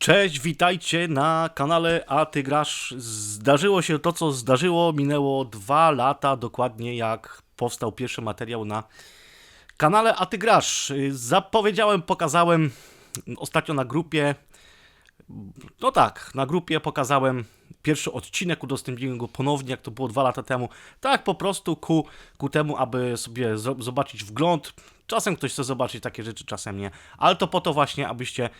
Cześć, witajcie na kanale A Ty Grasz. Zdarzyło się to, co zdarzyło. Minęło dwa lata dokładnie, jak powstał pierwszy materiał na kanale A Ty Grasz. Zapowiedziałem, pokazałem ostatnio na grupie. No tak, na grupie pokazałem pierwszy odcinek, udostępniłem go ponownie, jak to było dwa lata temu. Tak po prostu ku, ku temu, aby sobie zo- zobaczyć wgląd. Czasem ktoś chce zobaczyć takie rzeczy, czasem nie. Ale to po to właśnie, abyście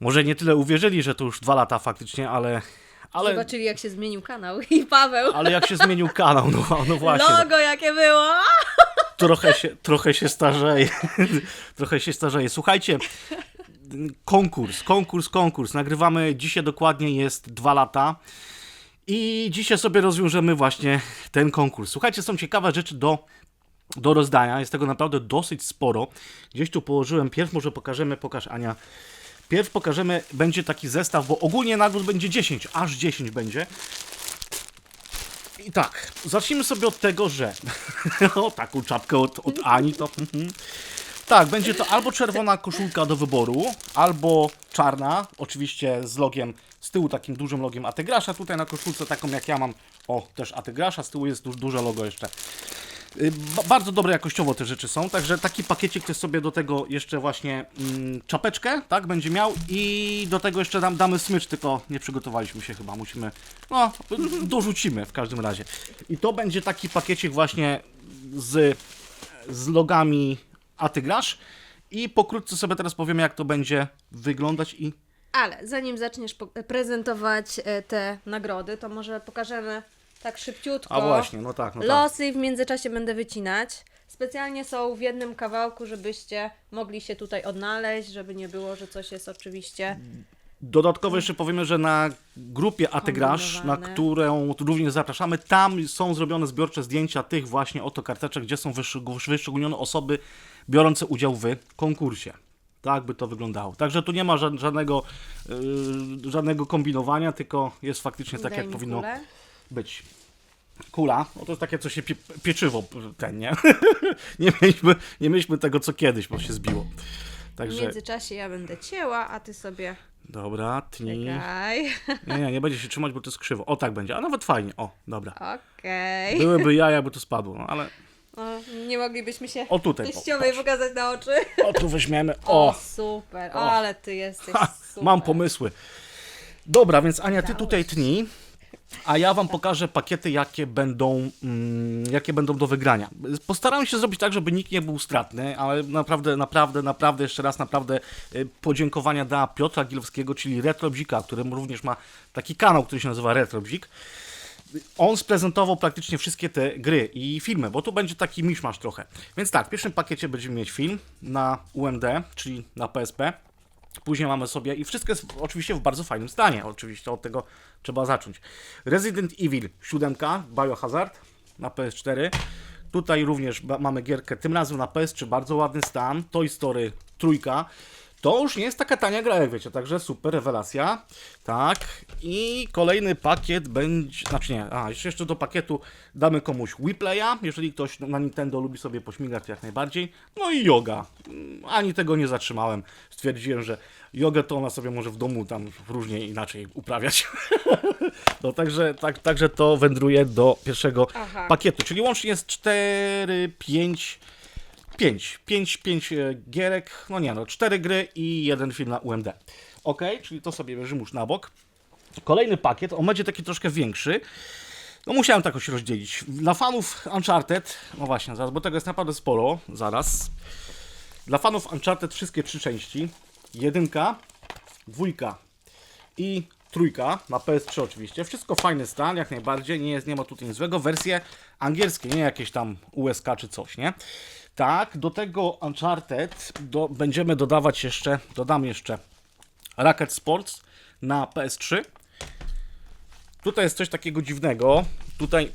może nie tyle uwierzyli, że to już dwa lata faktycznie, ale. Ale, Zobaczyli, jak się zmienił kanał i Paweł. ale jak się zmienił kanał, no, no właśnie. Logo jakie było! trochę się, trochę się starzeje. trochę się starzeje. Słuchajcie, konkurs, konkurs, konkurs. Nagrywamy dzisiaj dokładnie jest dwa lata. I dzisiaj sobie rozwiążemy właśnie ten konkurs. Słuchajcie, są ciekawe rzeczy do, do rozdania. Jest tego naprawdę dosyć sporo. Gdzieś tu położyłem. Pierw może pokażemy, pokaż Ania. Pierw pokażemy, będzie taki zestaw, bo ogólnie nagród będzie 10, aż 10 będzie. I tak, zacznijmy sobie od tego, że o taką czapkę od, od Ani to. mhm. tak, będzie to albo czerwona koszulka do wyboru, albo czarna, oczywiście z logiem, z tyłu takim dużym logiem Ategrasza, tutaj na koszulce taką jak ja mam, o też Ategrasza, z tyłu jest du duże logo jeszcze. Y, ba- Bardzo dobre jakościowo te rzeczy są, także taki pakiecik też sobie do tego jeszcze właśnie mm, czapeczkę, tak, będzie miał i do tego jeszcze dam, damy smycz, tylko nie przygotowaliśmy się chyba, musimy, no, dorzucimy w każdym razie. I to będzie taki pakiecik właśnie z, z logami A Ty Grasz i pokrótce sobie teraz powiemy jak to będzie wyglądać i Ale zanim zaczniesz prezentować e, te nagrody, to może pokażemy tak szybciutko. A właśnie, no tak, no tak. Losy i w międzyczasie będę wycinać. Specjalnie są w jednym kawałku, żebyście mogli się tutaj odnaleźć, żeby nie było, że coś jest oczywiście. Dodatkowo jeszcze powiemy, że na grupie Atygrasz, na którą również zapraszamy, tam są zrobione zbiorcze zdjęcia tych właśnie oto karteczek, gdzie są wyszczeg- wyszczególnione osoby biorące udział w konkursie. Tak by to wyglądało. Także tu nie ma ża- żadnego, yy, żadnego kombinowania, tylko jest faktycznie tak, Daj jak powinno kulę. Być. Kula, no to jest takie, co się pie, pieczywo ten, nie? nie, mieliśmy, nie mieliśmy tego, co kiedyś, bo się zbiło. W Także, międzyczasie ja będę cięła, a ty sobie dobra, tnij. czekaj. Nie, nie, nie będzie się trzymać, bo to jest krzywo. O, tak będzie. A nawet fajnie. O, dobra. Okej. Byłyby jaja, jakby to spadło, no ale... O, Nie moglibyśmy się O, tutaj, teściowej pokazać na oczy. O, tu weźmiemy. O, O, super, O. ale ty jesteś ha, super. mam pomysły. Dobra, więc Ania, ty Dałeś. tutaj tnij, a ja wam pokażę pakiety, jakie będą, mm, jakie będą do wygrania. Postaram się zrobić tak, żeby nikt nie był stratny, ale naprawdę, naprawdę, naprawdę, jeszcze raz naprawdę y, podziękowania dla Piotra Gilowskiego, czyli Retrobzika, który również ma taki kanał, który się nazywa Retrobzik. on sprezentował praktycznie wszystkie te gry i filmy, bo tu będzie taki miszmasz trochę. Więc tak, w pierwszym pakiecie będziemy mieć film na UMD, czyli na PSP. Później mamy sobie, i wszystko jest oczywiście w bardzo fajnym stanie, oczywiście od tego trzeba zacząć. Resident Evil 7, Biohazard na PS4. Tutaj również mamy gierkę, tym razem na PS3, bardzo ładny stan. Toy Story trójka. To już nie jest taka tania gra, jak wiecie, także super rewelacja. Tak. I kolejny pakiet będzie. Znaczy nie, a jeszcze, do pakietu damy komuś Weplaya, jeżeli ktoś na Nintendo lubi sobie pośmigać jak najbardziej. No i yoga. Mm, Ani tego nie zatrzymałem. Stwierdziłem, że jogę to ona sobie może w domu tam różnie inaczej uprawiać. no także, tak, także to wędruje do pierwszego Aha. pakietu, czyli łącznie jest 4, 5. 5, 5, 5 gierek, no nie no, 4 gry i jeden film na UMD. Ok, czyli to sobie bierzemy już na bok. Kolejny pakiet, on będzie taki troszkę większy. No musiałem tak jakoś rozdzielić. Dla fanów Uncharted, no właśnie, zaraz, bo tego jest naprawdę sporo, zaraz. Dla fanów Uncharted wszystkie trzy części. Jedynka, dwójka i trójka na PS3 oczywiście. Wszystko fajny stan, jak najbardziej, nie, jest, nie ma tutaj nic złego. Wersje angielskie, nie jakieś tam USK czy coś, nie? Tak, do tego Uncharted do, będziemy dodawać jeszcze, dodam jeszcze Racket Sports na PS3. Tutaj jest coś takiego dziwnego. Tutaj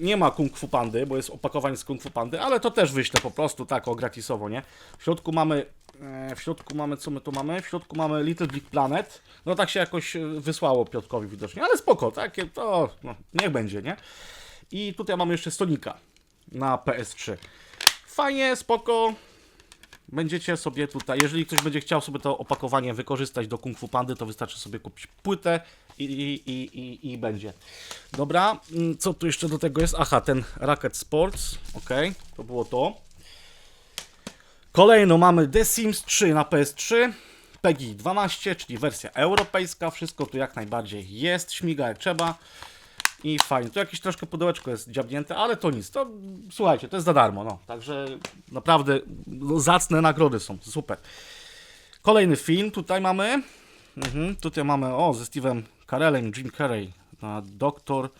nie ma Kung Fu Pandy, bo jest opakowanie z Kung Fu Pandy, ale to też wyślę po prostu tak o gratisowo, nie? W środku mamy, e, w środku mamy, co my tu mamy? W środku mamy Little Big Planet. No tak się jakoś e, wysłało Piotkowi widocznie, ale spoko, takie to, no, niech będzie, nie? I tutaj mamy jeszcze Stonika na PS3. Fajnie, spoko. będziecie sobie tutaj, jeżeli ktoś będzie chciał sobie to opakowanie wykorzystać do Kung Fu Pandy, to wystarczy sobie kupić płytę i, i, i, i, i będzie. Dobra, mm, co tu jeszcze do tego jest? Aha, ten Racket Sports, ok, to było to. Kolejno mamy The Sims 3 na PS3, PEGI 12, czyli wersja europejska, wszystko tu jak najbardziej jest, śmiga jak trzeba i fajnie. Tu jakieś troszkę pudełeczko jest dziabnięte, ale to nic, to słuchajcie, to jest za darmo, no, także naprawdę no, zacne nagrody są, super. Kolejny film tutaj mamy, mhm, tutaj mamy, o, ze Steve'em Carellem, Jim Carrey, na Doktor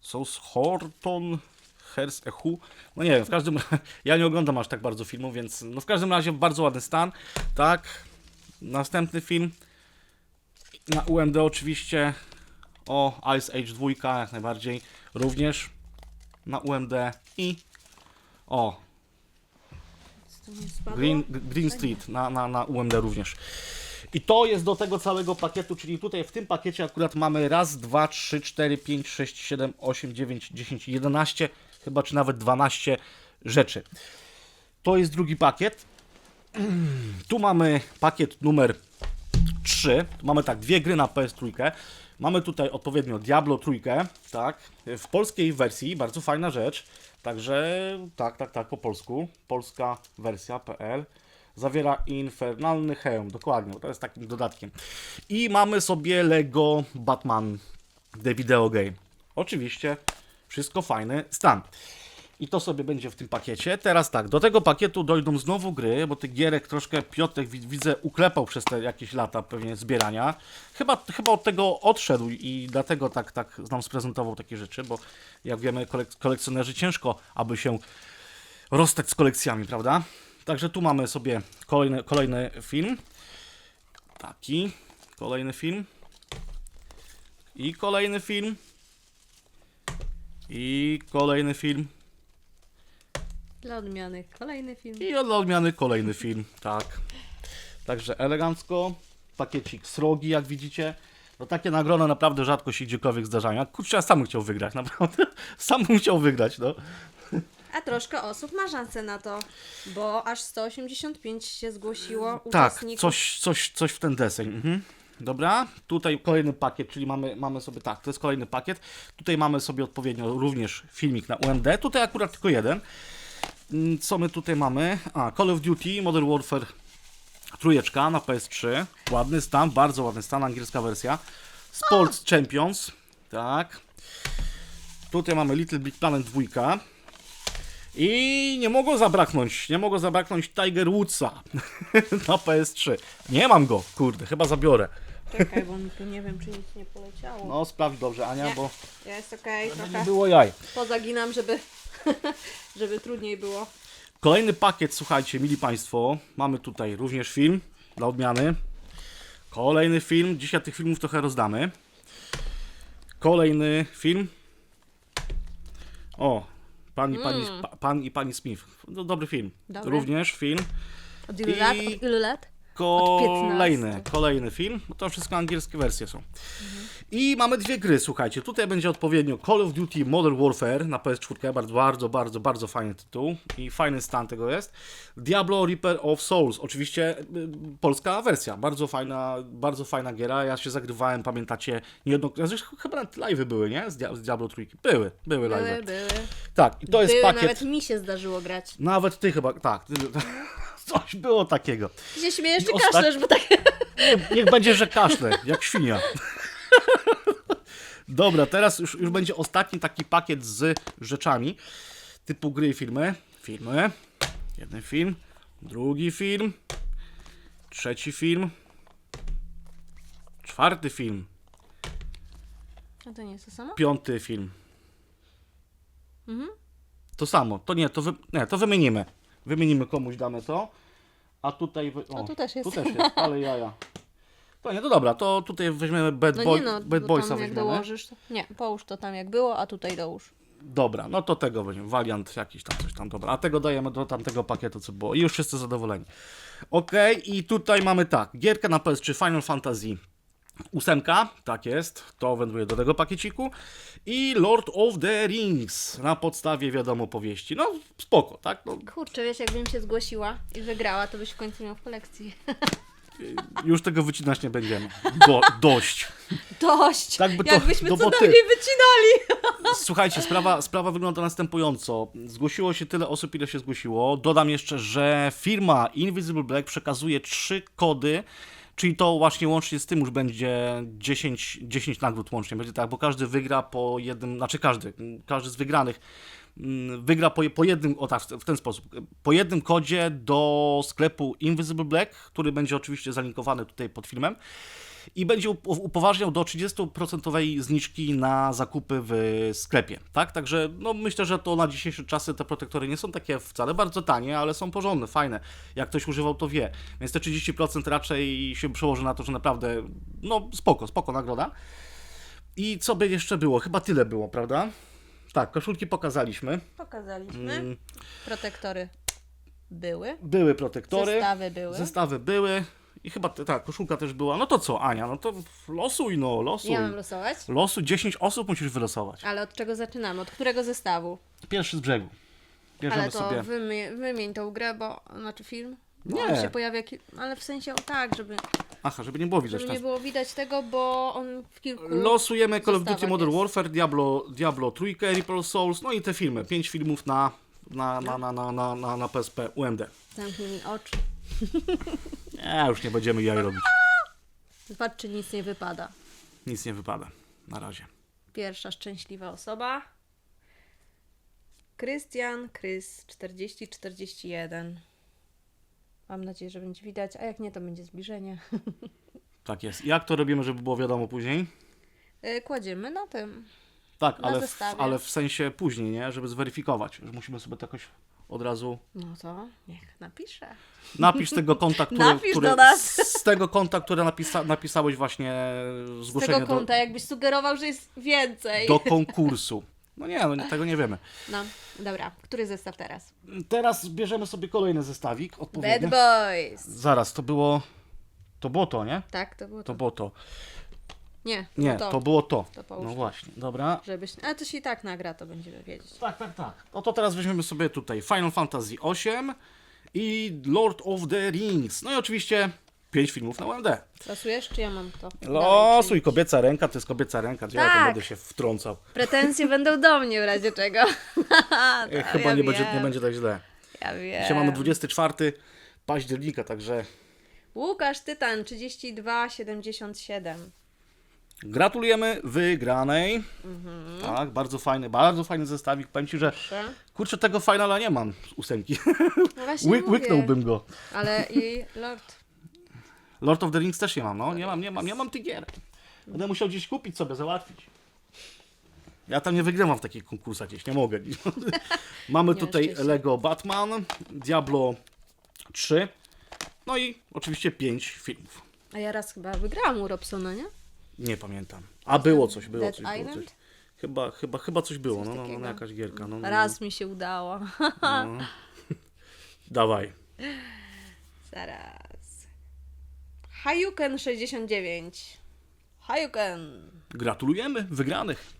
Sos Horton, Hers Ehu. No nie wiem, w każdym ja nie oglądam aż tak bardzo filmów, więc no w każdym razie bardzo ładny stan. Tak. Następny film na UMD oczywiście o Ice Age 2 jak najbardziej również na UMD i o tu? Green, Green Street na, na, na UMD również. I to jest do tego całego pakietu, czyli tutaj w tym pakiecie akurat mamy raz, dwa, trzy, cztery, pięć, sześć, siedem, osiem, dziewięć, dziesięć, jedenaście, chyba czy nawet 12 rzeczy. To jest drugi pakiet. Tu mamy pakiet numer 3. Mamy tak, dwie gry na PS3. Mamy tutaj odpowiednio Diablo trójkę, tak, w polskiej wersji, bardzo fajna rzecz. Także tak, tak, tak, po polsku. Polska wersja PL. Zawiera infernalny hełm, dokładnie, to jest takim dodatkiem. I mamy sobie Lego Batman The Video Game. Oczywiście, wszystko fajny stan. I to sobie będzie w tym pakiecie. Teraz tak, do tego pakietu dojdą znowu gry, bo tych gierek troszkę Piotrek wi- widzę uklepał przez te jakieś lata pewnie zbierania. Chyba, chyba od tego odszedł i dlatego tak, tak nam sprezentował takie rzeczy, bo jak wiemy kolek- kolekcjonerzy ciężko, aby się rozstać z kolekcjami, prawda? Także tu mamy sobie kolejny, kolejny film. Taki, kolejny film. I kolejny film. I kolejny film. Dla odmiany kolejny film. I od odmiany kolejny film, tak. Także elegancko. Pakiecik srogi, jak widzicie. No takie nagrody naprawdę rzadko się gdziekolwiek zdarzają. Kurczę, ja sam chciał wygrać, naprawdę. Sam chciał wygrać, no. A troszkę osób ma szansę na to, bo aż 185 się zgłosiło Tak, uczestników. coś, coś, coś w ten deseń. Mhm. Dobra, tutaj kolejny pakiet, czyli mamy, mamy sobie tak, to jest kolejny pakiet. Tutaj mamy sobie odpowiednio również filmik na UMD. Tutaj akurat tylko jeden. Mm, Co my tutaj mamy? A, Call of Duty Modern Warfare trójeczka na PS3. Ładny stan, bardzo ładny stan, angielska wersja. Sports Champions, tak. Tutaj mamy Little Big Planet 2. I nie mogło zabraknąć, nie mogło zabraknąć Tiger Woodsa na PS3. Nie mam go, kurde, chyba zabiorę. Czekaj, bo mi tu nie wiem, czy nic nie poleciało. No, sprawdź dobrze, Ania, Nie. bo Jest okej, nie trochę było jaj. pozaginam, żeby, żeby trudniej było. Kolejny pakiet, słuchajcie, mili Państwo, mamy tutaj również film dla odmiany. Kolejny film, dzisiaj tych filmów trochę rozdamy. Kolejny film. O, pan i pani, pa, pan i pani Smith. No, dobry film. Dobry. Również film. Od ilu I- lat? Od ilu lat? Kolejny, 15. kolejny film, bo to wszystko angielskie wersje są. I mamy dwie gry, słuchajcie. Tutaj będzie odpowiednio Call of Duty Modern Warfare na PS4, bardzo, bardzo, bardzo, bardzo fajny tytuł i fajny stan tego jest. Diablo Reaper of Souls, oczywiście y, polska wersja, bardzo fajna, bardzo fajna giera. Ja się zagrywałem, pamiętacie, niejednokrotnie, chyba nawet live'y były, nie? Z, Dia- z Diablo trójki. Były, były live'y. były. Tak, i to jest były, pakiet. nawet mi się zdarzyło grać. Nawet ty chyba, tak. Coś było takiego. Się śmiejesz, czy I osta- kaszlesz, bo tak... Nie, niech będzie, że kaszle, jak świnia. Dobra, teraz już, już będzie ostatni taki pakiet z rzeczami typu gry i filmy. Filmy. Jeden film, drugi film, trzeci film, czwarty film, A to nie jest to samo? piąty film. Mhm. To samo. To nie, to, wy, nie, to wymienimy. Wymienimy komuś, damy to. A tutaj... Wy, o, tu też jest. Tu też jest, ale jaja. To nie, to dobra, to tutaj weźmiemy Bad, No Boy, nie no, Bad bo Boysa tam jak weźmiemy. dołożysz, to... Nie, połóż to tam jak było, a tutaj dołóż. Dobra, no to tego weźmiemy. Valiant jakiś tam, coś tam, dobra. A tego dajemy do tamtego pakietu, co było. I już wszyscy zadowoleni. Okej, i tutaj mamy tak. Gierkę na PS3 Final Fantasy Ósemka, tak jest, to wędruje do tego pakieciku. I Lord of the Rings na podstawie, wiadomo, powieści. No, spoko, tak? No, Kurczę, wiesz, jakbym się zgłosiła i wygrała, to byś w końcu miał w kolekcji. już tego wycinać nie będziemy. Do, dość. Dość! Tak by to- Jakbyśmy boty. najmniej wycinali! Słuchajcie, sprawa, sprawa wygląda następująco. Zgłosiło się tyle osób, ile się zgłosiło. Dodam jeszcze, że firma Invisible Black przekazuje trzy kody, czyli to właśnie łącznie z tym już będzie 10, 10 nagród łącznie. Będzie tak, bo każdy wygra po jednym, znaczy każdy, każdy z wygranych wygra po, po jednym, o tak, w ten sposób, po jednym kodzie do sklepu Invisible Black, który będzie oczywiście zalinkowany tutaj pod filmem i będzie up- upoważniał do 30% zniżki na zakupy w sklepie, tak? Także no myślę, że to na dzisiejsze czasy te protektory nie są takie wcale bardzo tanie, ale są porządne, fajne. Jak ktoś używał, to wie. Więc te 30% raczej się przełoży na to, że naprawdę, no spoko, spoko nagroda. I co by jeszcze było? Chyba tyle było, prawda? Tak, koszulki pokazaliśmy. Pokazaliśmy. Mm, Protektory były. Były protektory. Zestawy były. Zestawy były. I chyba, t- tak, koszulka też była. No to co, Ania, no to losuj, no, losuj. Ja mam losować? Losu 10 osób musisz wylosować. Ale od czego zaczynamy? Od którego zestawu? Pierwszy z brzegu. Bierzemy Ale to sobie. wymi- wymień tą grę, bo znaczy film. Bo Nie. On się pojawia, ale w sensie o tak, żeby, Aha, żeby nie było widać żeby nie było widać tego, bo on w kilku. Losujemy Call of Duty Modern jest. Warfare, Diablo, Diablo 3, Reaper of Souls, no i te filmy. 5 filmów na, na, na, na, na, na, na, na PSP UMD. Zamknij mi oczy. Nie, już nie będziemy jaj robić. Patrz, czy nic nie wypada. Nic nie wypada. Na razie. Pierwsza szczęśliwa osoba. Krystian Krys 4041. Mam nadzieję, że będzie widać, a jak nie, to będzie zbliżenie. Tak jest. Jak to robimy, żeby było wiadomo później? Y, Kładziemy na tym. Tak, Na ale w, ale w sensie później, nie? Żeby zweryfikować. Że musimy sobie to jakoś od razu No to niech napisze. Napisz tego konta, który, Napisz który do nas. z tego konta, które napisa, napisałeś właśnie Z zgłoszenie tego do, konta, jakbyś sugerował, że jest więcej. do konkursu. No nie, no, tego nie wiemy. No, dobra. Który zestaw teraz? Teraz bierzemy sobie kolejny zestawik odpowiedni. Bad Boys. Zaraz, to było to było to, nie? Tak, to było to. To było to. Nie, Nie, to. to, było to. To połóż No właśnie, dobra. Żebyś... Ale to się i tak nagra, to będziemy wiedzieć. Tak, tak, tak. No to teraz weźmiemy sobie tutaj Final Fantasy VIII i Lord of the Rings. No i oczywiście 5 filmów na UMD. Losujesz, czy ja mam to? Losuj, kobieca ręka, to jest kobieca ręka, gdzie ja tam Tak. będę się wtrącał. Pretensje będą do mnie w razie czego. E, Chyba ja nie, będzie, wiem. nie będzie tak źle. Ja wiem. Dzisiaj mamy 24 października, także Łukasz Tytan 3277. gratulujemy wygranej. Mhm. Tak, bardzo fajny, bardzo fajny zestawik. Powiem Ci, że Proszę. kurczę, tego finala nie mam z ósemki. No właśnie Ły, mówię. łyknąłbym go. Ale i Lord. Lord of the Rings też nie mam, no. Nie mam, nie mam, nie mam tych gier. Będę musiał gdzieś kupić sobie, załatwić. Ja tam nie wygrywam w takich konkursach gdzieś, nie mogę. Mamy Nie tutaj. Lego Batman, Diablo 3, no i oczywiście 5 filmów. A ja raz chyba wygrałam u Robsona, nie? Nie pamiętam. A było coś, było Dead coś. Było Island? coś. Chyba, chyba, chyba coś było, Coś no, no, no, jakaś gierka. No, no, Raz mi się udało. No. Dawaj. Zaraz. Hayuken 69. Hayuken. Gratulujemy wygranych.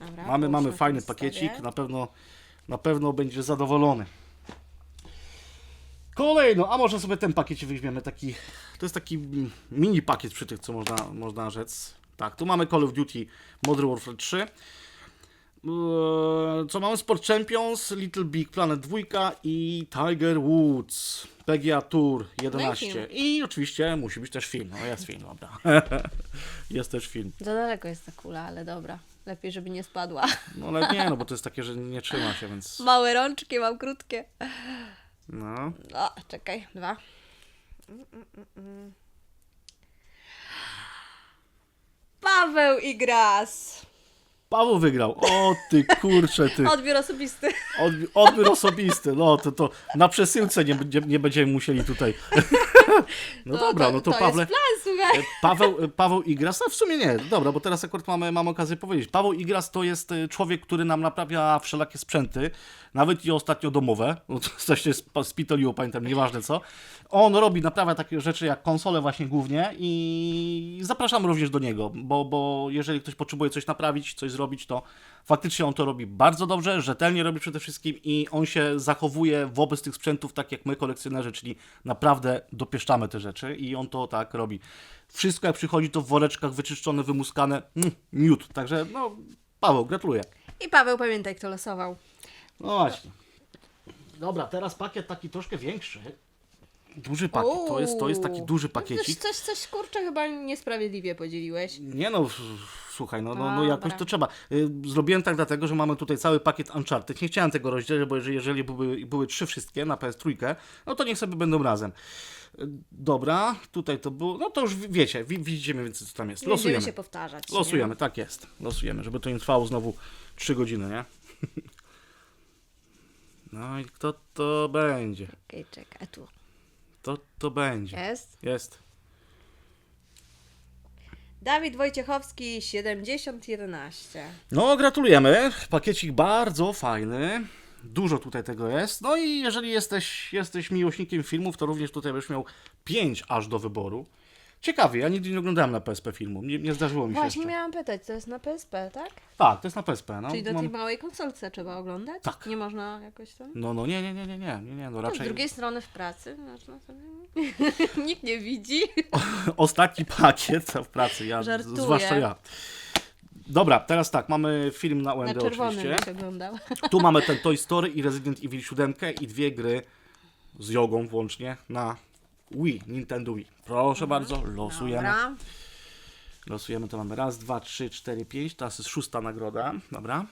Dobra, Mamy, mamy fajny pakiecik, na pewno, na pewno będzie zadowolony. Kolejno, a może sobie ten pakiet weźmiemy, taki, to jest taki mini pakiet przy tych, co można, można rzec. Tak, tu mamy Call of Duty Modern Warfare 3. Eee, Co mamy? Sport Champions, Little Big Planet 2 i Tiger Woods, PGA Tour 11. film. I oczywiście musi być też film. No jest film, dobra. jest też film. Za daleko jest ta kula, ale dobra. Lepiej, żeby nie spadła. No ale nie, no bo to jest takie, że nie trzyma się, więc Małe rączki, mam krótkie. no. O, czekaj, dwa. Mm, mm. Paweł wygrał. O ty kurczę, ty. Odbiór osobisty. Odbi- odbiór osobisty. No to, to na przesyłce nie, będzie, nie będziemy musieli tutaj No dobra, no to, Pawle... jest plan, słuchaj. E, Paweł, Paweł Igras, no w sumie nie, dobra, bo teraz akurat mamy, mamy okazję powiedzieć. Paweł Igras to jest e, człowiek, który nam naprawia wszelakie sprzęty, nawet i ostatnio domowe, no to coś się sp- spitoliło, pamiętam, nieważne co. On robi, naprawia takie rzeczy jak konsole właśnie głównie i zapraszam również do niego, bo, bo jeżeli ktoś potrzebuje coś naprawić, coś zrobić, to faktycznie on to robi bardzo dobrze, rzetelnie robi przede wszystkim i on się zachowuje wobec tych sprzętów tak jak my kolekcjonerzy, czyli naprawdę dopieszczamy te rzeczy i on to tak robi. Wszystko jak przychodzi to w woreczkach wyczyszczone, wymuskane, mm, miód. Także no, Paweł, gratuluję. I Paweł, pamiętaj, kto losował. No właśnie. Dobra, teraz pakiet taki troszkę większy. Duży pakiet, to jest, to jest taki duży pakiecik. coś, coś, coś, kurczę, chyba niesprawiedliwie podzieliłeś. Nie no, słuchaj, no, no, no jakoś to trzeba. Y, Zrobiłem tak dlatego, że mamy tutaj cały pakiet Uncharted. Nie chciałem tego rozdzielić, bo jeżeli, jeżeli były, były trzy wszystkie na PS3, no to niech sobie będą razem. Y, Dobra, tutaj to było, no to już wi- wiecie, wi- widzicie mniej więcej co tam jest. Nie będziemy Losujemy. się powtarzać. Losujemy, tak jest. Losujemy, żeby to nie trwało znowu 3 godziny, nie? No i kto to będzie? Nie? Okej, czekaj, tu Kto to będzie? jest. Jest. Dawid Wojciechowski, 7011. No, gratulujemy. Pakiecik bardzo fajny. Dużo tutaj tego jest. No i jeżeli jesteś, jesteś miłośnikiem filmów, to również tutaj będziesz miał 5 aż do wyboru. Ciekawie, ja nigdy nie oglądałem na PSP filmu. Nie, nie zdarzyło mi się Właśnie jeszcze. miałam pytać, to jest na PSP, tak? Tak, to jest na PSP. No, Czyli do mam- tej małej konsolce trzeba oglądać? Tak. Nie można jakoś tam? no, no nie, nie, nie, nie, nie, nie, nie, no No, z raczej. drugiej strony w pracy można sobie... Nikt nie widzi. Ostatni pakiet w pracy, ja, Żartuję. zwłaszcza ja. Dobra, teraz tak, mamy film na Na UND czerwonym oczywiście. się oglądał. Tu mamy ten Toy Story i Resident Evil 7 i dwie gry z jogą włącznie na Wii, Nintendo Wii. Proszę bardzo, losujemy. Dobra. Losujemy, to mamy raz, dwa, trzy, cztery, pięć. Teraz jest szósta nagroda. Dobra.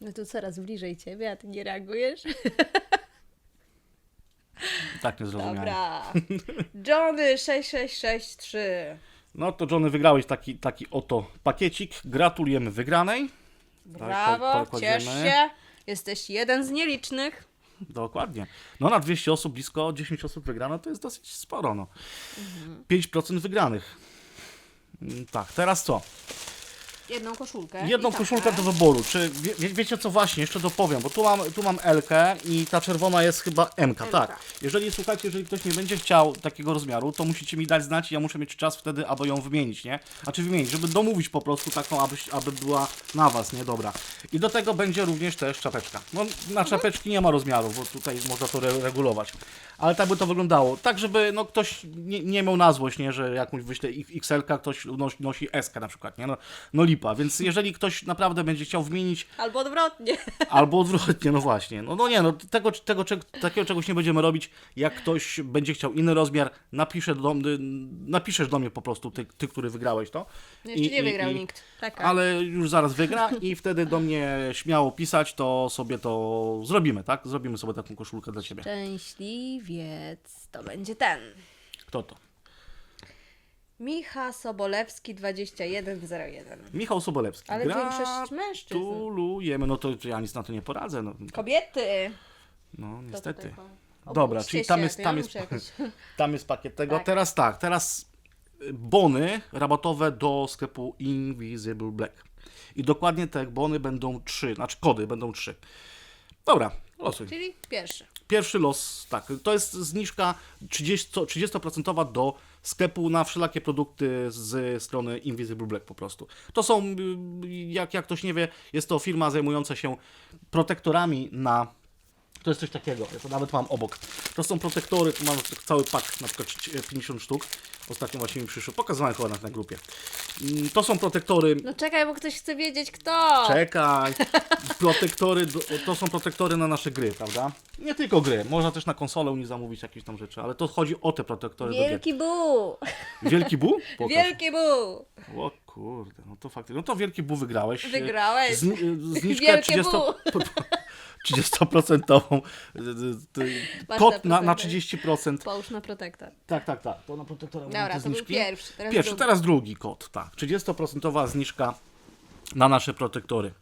No tu coraz bliżej ciebie, a ty nie reagujesz? Tak nie zrozumiałem. Dobra. Johnny 6663. No to Johnny wygrałeś taki, taki oto pakiecik. Gratulujemy wygranej. Brawo, Tak, ciesz się. Jesteś jeden z nielicznych. Dokładnie. No na 200 osób, blisko 10 osób wygrano, to jest dosyć sporo. No. 5% wygranych. Mm, Tak, teraz co? Jedną koszulkę. Jedną koszulkę do wyboru. Czy wie, wie, wiecie co właśnie, jeszcze dopowiem, bo tu mam, tu mam L-kę i ta czerwona jest chyba M, -ka, tak. Jeżeli słuchajcie, jeżeli ktoś nie będzie chciał takiego rozmiaru, to musicie mi dać znać i ja muszę mieć czas wtedy, aby ją wymienić, nie? Znaczy wymienić, żeby domówić po prostu taką, aby, aby była na was, nie? Dobra. I do tego będzie również też czapeczka. No na czapeczki nie ma rozmiaru, bo tutaj można to re regulować. Ale tak by to wyglądało. Tak, żeby no, ktoś nie, nie miał na złość, nie? Że jakąś wyślę XL-ka, ktoś nosi, nosi S na przykład, nie? No, no lipa. Więc jeżeli ktoś naprawdę będzie chciał wymienić Albo odwrotnie. Albo odwrotnie, no właśnie. No, no nie, no tego, tego, takiego czegoś nie będziemy robić. Jak ktoś będzie chciał inny rozmiar, napisze do, napiszesz do mnie po prostu, ty, ty który wygrałeś to. No Jeszcze I- nie i- wygrał i- nikt. Tak. Ale już zaraz wygra i wtedy do mnie śmiało pisać, to sobie to zrobimy, tak? Zrobimy sobie taką koszulkę dla Ciebie. Szczęśliwiec. To będzie ten. Kto to? Micha Sobolewski 2101. Michał Sobolewski. Ale większość mężczyzn. Gratulujemy. No to ja nic na to nie poradzę. No, Kobiety. no niestety. Dobra, Obudźcie czyli tam się, jest, to tam jest, muszę jakoś- tam jest pakiet tego. Tak. Teraz tak, teraz y, bony rabatowe do sklepu Invisible Black. I dokładnie te bony będą trzy, znaczy kody będą trzy. Dobra, losuj. Czyli pierwszy. Pierwszy los, tak, to jest zniżka 30, 30% do sklepu na wszelakie produkty z strony Invisible Black po prostu. To są, y, jak, jak ktoś nie wie, jest to firma zajmująca się protektorami na to jest coś takiego, ja to nawet mam obok. To są protektory, tu mam cały pak, na przykład 50 sztuk. Ostatnio właśnie mi przyszło, pokazywałem chyba na, na grupie. Mm, To są protektory No czekaj, bo ktoś chce wiedzieć kto. Czekaj. Protektory, to są protektory na nasze gry, prawda? Nie tylko gry, można też na konsolę u nich zamówić jakieś tam rzeczy, ale to chodzi o te protektory. Wielki Bu! Wielki Bu? Pokaż. Wielki Bu! O kurde, no to faktycznie. No to Wielki Bu wygrałeś. Wygrałeś. Zni- zniżkę Wielkie 30, Bu. 30%. Masz Kod na, na na procent. 30%. Połóż na protektor. Tak, tak, tak. To na protektora Dobra, to był zniżki. pierwszy. Teraz Pierwszy, drugi. teraz drugi kod, tak. 30% zniżka na nasze protektory.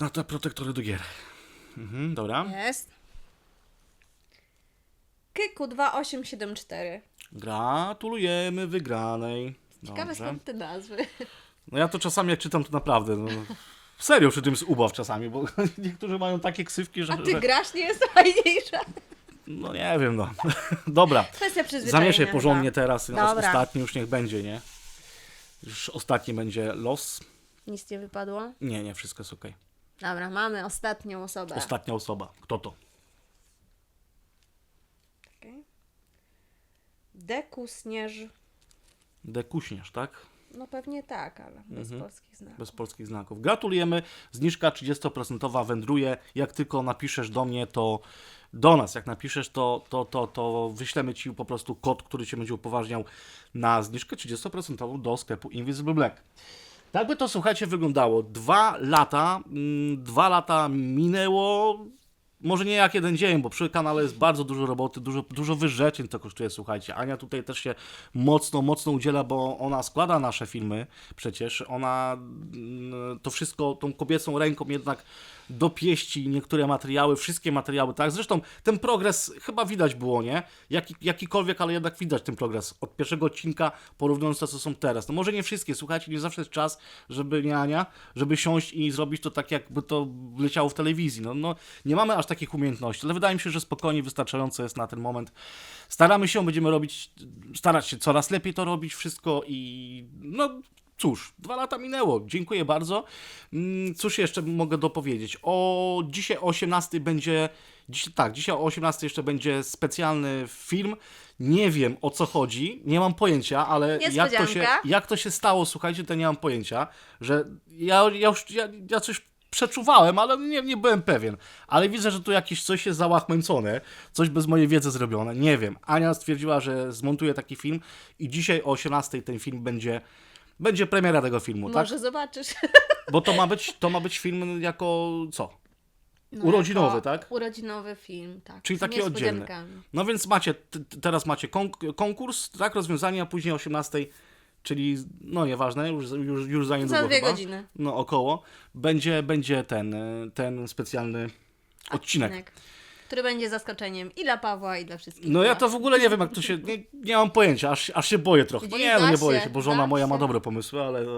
Na te protektory do gier. Mhm, dobra. Jest. Kyku 2874. Gratulujemy wygranej. Ciekawe Dobrze. skąd te nazwy. No ja to czasami jak czytam, to naprawdę. No, serio przy tym jest ubaw czasami, bo niektórzy mają takie ksywki, że. A ty że grasz nie jest fajniejsza. no nie wiem, no. Dobra. Kwestia przyzwyczajenia. Zamieszaj chyba. porządnie teraz. No, Dobra. ostatni już niech będzie, nie? Już ostatni będzie los. Nic nie wypadło. Nie, nie, wszystko jest ok. Dobra, mamy ostatnią osobę. Ostatnia osoba. Kto to? Okej. Deku Śnież. Dekuśniarz, tak? No pewnie tak, ale bez Mhm. polskich znaków. Bez polskich znaków. Gratulujemy. Zniżka 30% wędruje. Jak tylko napiszesz do mnie, to do nas. Jak napiszesz, to, to, to, to wyślemy Ci po prostu kod, który Cię będzie upoważniał na zniżkę 30% do sklepu Invisible Black. Tak by to, słuchajcie, wyglądało. Dwa lata, mm, dwa lata minęło, może nie jak jeden dzień, bo przy kanale jest bardzo dużo roboty, dużo, dużo wyrzeczeń to kosztuje, słuchajcie. Ania tutaj też się mocno, mocno udziela, bo ona składa nasze filmy przecież. Ona mm, to wszystko tą kobiecą ręką jednak dopieści niektóre materiały, wszystkie materiały, tak? Zresztą ten progres chyba widać było, nie? Jaki, jakikolwiek, ale jednak widać ten progres od pierwszego odcinka porównując to, co są teraz. No może nie wszystkie, słuchajcie, nie zawsze jest czas, żeby, nie Ania, żeby siąść i zrobić to tak, jakby to leciało w telewizji. No, no nie mamy aż takich umiejętności, ale wydaje mi się, że spokojnie wystarczająco jest na ten moment. Staramy się, będziemy robić, starać się coraz lepiej to robić wszystko i no cóż, dwa lata minęło. Dziękuję bardzo. Mm, Cóż jeszcze mogę dopowiedzieć? O dzisiaj o 18 będzie. Dziś, tak, dzisiaj o 18 jeszcze będzie specjalny film. Nie wiem o co chodzi, nie mam pojęcia, ale jak to, się, jak to się stało, słuchajcie, to nie mam pojęcia, że ja, ja już ja, ja coś przeczuwałem, ale nie, nie byłem pewien. Ale widzę, że tu jakieś coś jest załachmęcone, coś bez mojej wiedzy zrobione. Nie wiem. Ania stwierdziła, że zmontuje taki film i dzisiaj o 18 ten film będzie. Będzie premiera tego filmu, tak? Może zobaczysz. Bo to ma być, to ma być film jako co? No, Urodzinowy, tak? Urodzinowy film, tak. Czyli taki oddzielny. No więc macie, teraz macie konk- konkurs, tak? Rozwiązanie, a później o 18, czyli no nieważne, już, już, już za niedługo Za dwie chyba. godziny. No około. Będzie, będzie ten, ten specjalny odcinek. Który będzie zaskoczeniem i dla Pawła, i dla wszystkich. No ja dla- to w ogóle nie wiem, jak to się. Nie, nie mam pojęcia, aż, aż się boję trochę. No nie, no nie boję się, bo żona moja ma dobre pomysły, ale.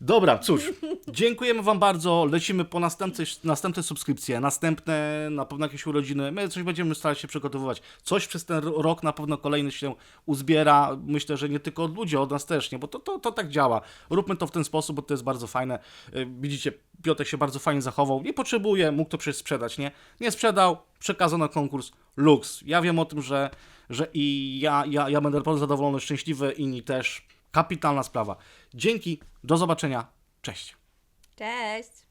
Dobra, cóż. Dziękujemy Wam bardzo. Lecimy po następne, następne subskrypcje, następne na pewno jakieś urodziny. My coś będziemy starać się przygotowywać. Coś przez ten ro- rok na pewno kolejny się uzbiera. Myślę, że nie tylko od ludzi, od nas też, nie? Bo to, to, to tak działa. Róbmy to w ten sposób, bo to jest bardzo fajne. Y, Widzicie, Piotrek się bardzo fajnie zachował. Nie potrzebuje, mógł to przecież sprzedać, nie? Nie sprzedał, przekazał na konkurs Lux. Ja wiem o tym, że, że i ja, ja, ja będę zadowolony, szczęśliwy, inni też. Kapitalna sprawa. Dzięki, do zobaczenia. Cześć. Cześć!